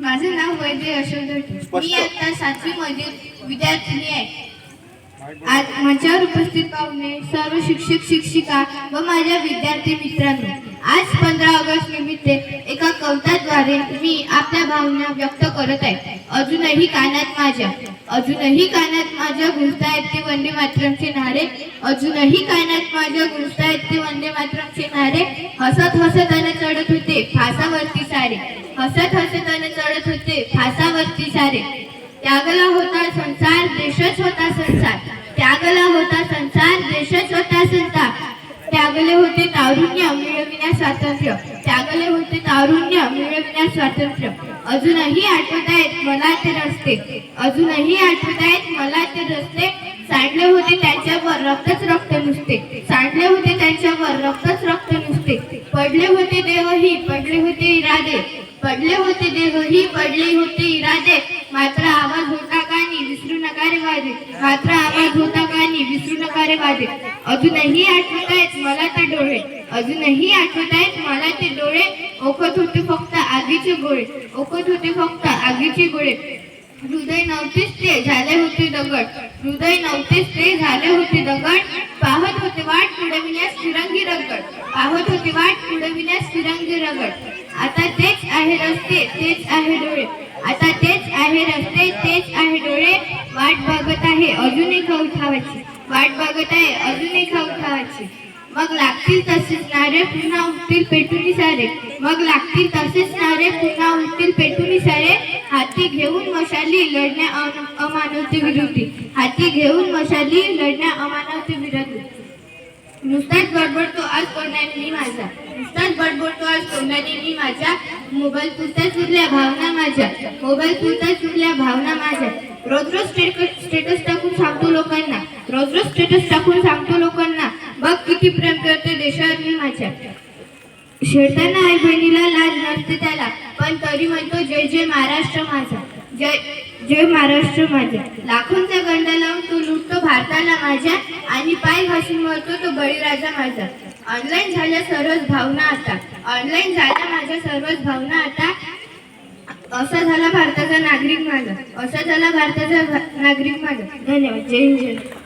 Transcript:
माझे नाव वैद्य यशोधर मी आता सातवी मध्ये विद्यार्थिनी आहे. आज मंचावर उपस्थित पाहुणे सर्व शिक्षक शिक्षिका व माझ्या विद्यार्थी मित्रांनो आज पंधरा ऑगस्ट निमित्त एका कविताद्वारे मी आपल्या भावना व्यक्त करत आहे. अजूनही कानात माझ्या अजूनही कानात माझ्या घुसतायत ते वंदे मातरमचे नारे. अजूनही कानात माझ्या घुसतायत ते वंदे मातरमचे नारे. हसत हसत अन चढत होते फासावरती सारे. हसत हसत अन चढत होते फासावरती सारे. त्यागला होता संसार देशच होता संसार. त्यागला होता संसार देशच होता संसार. त्यागले होते तारुण्य मिळविण्यास स्वातंत्र्य. त्यागले होते तारुण्य मिळविण्यास स्वातंत्र्य. अजूनही आठवत आहेत मला ते रस्ते. अजूनही आठवत आहेत मला ते रस्ते. सांडले होते त्यांच्यावर रक्तच रक्त नुसते. सांडले होते त्यांच्यावर रक्तच रक्त नुसते. पडले होते देवही पडले होते इरादे. पडले होते देवही पडले होते इरादे. मात्र आवाज होता कानी विसरू नका रे वादे मात्र विसरू वाजे अजूनही आठवत आहेत मला ते डोळे. अजूनही आठवत आहेत मला ते डोळे. ओकत होते फक्त आगीचे गोळे. ओकत होते फक्त आगीचे गोळे. हृदय नव्हतेच ते झाले होते दगड. हृदय नव्हतेच ते झाले होते दगड. पाहत होते वाट पुढविण्यास फिरंगी रगड. पाहत होते वाट पुढविण्यास फिरंगी रगड. आता तेच आहे रस्ते तेच आहे डोळे. आता तेच आहे रस्ते तेच आहे डोळे. वाट बघत आहे अजूनही कौठावाची वाट बघत आहे अजून एक उठावाची मग लागतील तसेच नारे पुन्हा उठतील पेटून सारे. मग लागतील तसेच नारे पुन्हा उठतील पेटून सारे. हाती घेऊन मशाली लढण्या अन- अमानवते विरोधी. हाती घेऊन मशाली लढण्या अमानवते विरोधी. नुसताच बडबडतो आज तोंडाने माझा. नुसताच बडबडतो आज तोंडाने मी माझ्या मोबाईल पुरता उरल्या भावना माझ्या. मोबाईल पुरता उरल्या भावना माझ्या. रोज रोज स्टेटस टाकून सांगतो लोकांना. रोज रोज स्टेटस टाकून सांगतो लोकांना. बघ किती प्रेम करते देशावर मी माझ्या. शेळताना आई बहिणीला लाज नसते त्याला. पण तरी म्हणतो जय जय महाराष्ट्र माझा. जय जय महाराष्ट्र माझ्या लाखोंचा गंडा लावून तो लुटतो भारताला माझ्या आणि पाय घासून मरतो तो बळीराजा माझा. ऑनलाईन झाल्या सर्वच भावना आता. ऑनलाईन झाल्या माझ्या सर्वच भावना आता. असा झाला भारताचा नागरिक माझा. असा झाला भारताचा नागरिक माझा. धन्यवाद. जय हिंद. जय